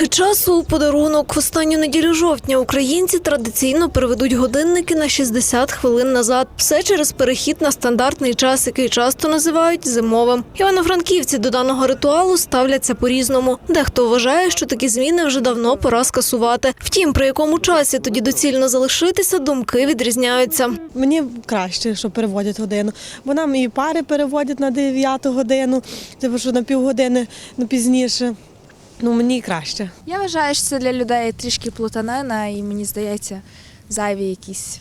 Трохи часу у подарунок. В останню неділю жовтня українці традиційно переведуть годинники на 60 хвилин назад. Все через перехід на стандартний час, який часто називають зимовим. Івано-франківці до даного ритуалу ставляться по-різному. Дехто вважає, що такі зміни вже давно пора скасувати. Втім, при якому часі тоді доцільно залишитися, думки відрізняються. Мені краще, що переводять годину. Бо нам і пари переводять на 9 годину, типу, що на півгодини ну, пізніше. Ну, мені краще. Я вважаю, що це для людей трішки плутанина, і мені здається, зайві якісь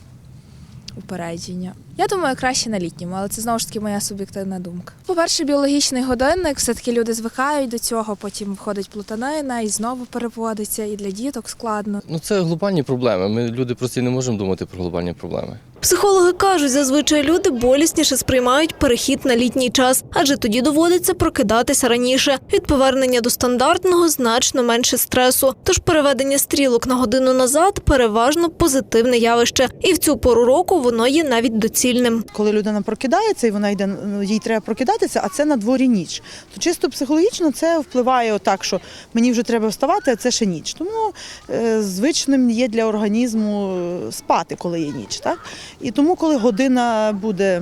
упередження. Я думаю, краще на літньому, але це знову ж таки моя суб'єктивна думка. По-перше, біологічний годинник, все-таки люди звикають до цього, потім входить плутанина і знову переводиться, і для діток складно. Ну це глобальні проблеми. Ми люди просто не можемо думати про глобальні проблеми. Психологи кажуть, зазвичай люди болісніше сприймають перехід на літній час, адже тоді доводиться прокидатися раніше. Від повернення до стандартного значно менше стресу. Тож переведення стрілок на годину назад переважно позитивне явище, і в цю пору року воно є навіть доцільним. коли людина прокидається і вона йде, їй треба прокидатися, а це на дворі ніч. То чисто психологічно це впливає отак, що мені вже треба вставати, а це ще ніч. Тому е, звичним є для організму е, спати, коли є ніч. Так? І тому, коли година буде.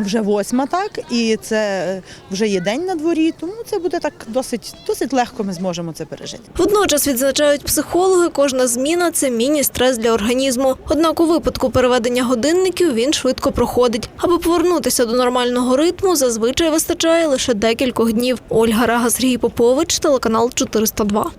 Вже восьма, так, і це вже є день на дворі, тому це буде так досить, досить легко ми зможемо це пережити. Водночас відзначають психологи, кожна зміна це міні-стрес для організму. Однак у випадку переведення годинників він швидко проходить. Аби повернутися до нормального ритму, зазвичай вистачає лише декількох днів. Ольга Рага, Сергій Попович, телеканал 402.